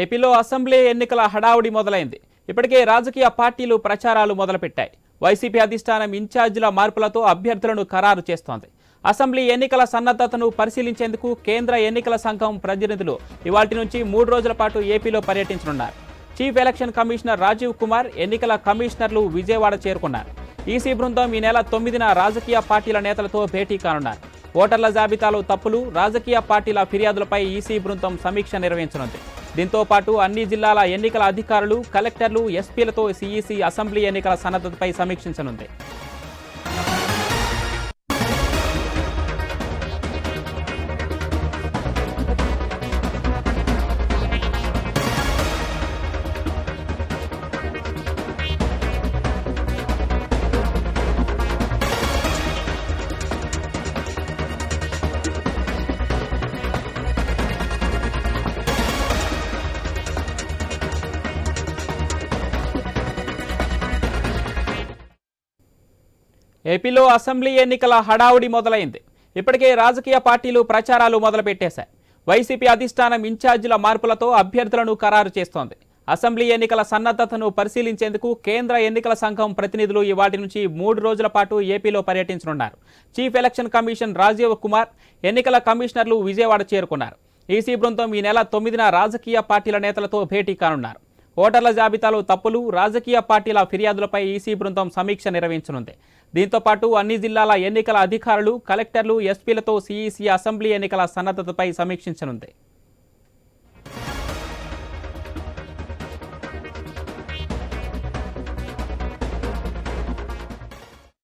ఏపీలో అసెంబ్లీ ఎన్నికల హడావుడి మొదలైంది. ఇప్పటికే రాజకీయ పార్టీలు ప్రచారాలు మొదలుపెట్టాయి. వైసీపీ అధిష్టానం ఇన్ఛార్జీల మార్పులతో అభ్యర్థులను ఖరారు చేస్తోంది. అసెంబ్లీ ఎన్నికల సన్నద్ధతను పరిశీలించేందుకు కేంద్ర ఎన్నికల సంఘం ప్రతినిధులు ఇవాటి నుంచి మూడు రోజుల పాటు ఏపీలో పర్యటించనున్నారు. Chief election commissioner Rajiv Kumar ఎన్నికల కమిషనర్లు విజయవాడ చేరుకున్నారు. ఈసీ బృందం ఈ నెల తొమ్మిదిన రాజకీయ పార్టీల నేతలతో భేటీ కానున్నారు. ఓటర్ల జాబితాలో తప్పులు రాజకీయ పార్టీల ఫిర్యాదులపై ఈసీ బృందం సమీక్ష నిర్వహించనుంది. దీంతో పాటు అన్ని జిల్లాల ఎన్నికల అధికారులు కలెక్టర్లు ఎస్పీలతో సిఈసి అసెంబ్లీ ఎన్నికల సన్నద్ధతపై సమీక్షించనుంది. ఏపీలో అసెంబ్లీ ఎన్నికల హడావుడి మొదలైంది. ఇప్పటికే రాజకీయ పార్టీలు ప్రచారాలు మొదలుపెట్టేశాయి. వైసీపీ అధిష్టానం ఇన్ఛార్జీల మార్పులతో అభ్యర్థులను ఖరారు చేస్తోంది. అసెంబ్లీ ఎన్నికల సన్నద్ధతను పరిశీలించేందుకు కేంద్ర ఎన్నికల సంఘం ప్రతినిధులు ఇవాటి నుంచి మూడు రోజుల పాటు ఏపీలో పర్యటించనున్నారు. Chief election commission Rajiv Kumar ఎన్నికల కమిషనర్లు విజయవాడ చేరుకున్నారు. ఈసీ బృందం ఈ నెల తొమ్మిదిన రాజకీయ పార్టీల నేతలతో భేటీ కానున్నారు. ఓటర్ల జాబితాలో తప్పులు రాజకీయ పార్టీల ఫిర్యాదులపై ఈసీ బృందం సమీక్ష నిర్వహించనుంది. దీంతో పాటు అన్ని జిల్లాల ఎన్నికల అధికారులు కలెక్టర్లు ఎస్పీలతో సీఈసీ అసెంబ్లీ ఎన్నికల సన్నద్ధతపై సమీక్షించనుంది.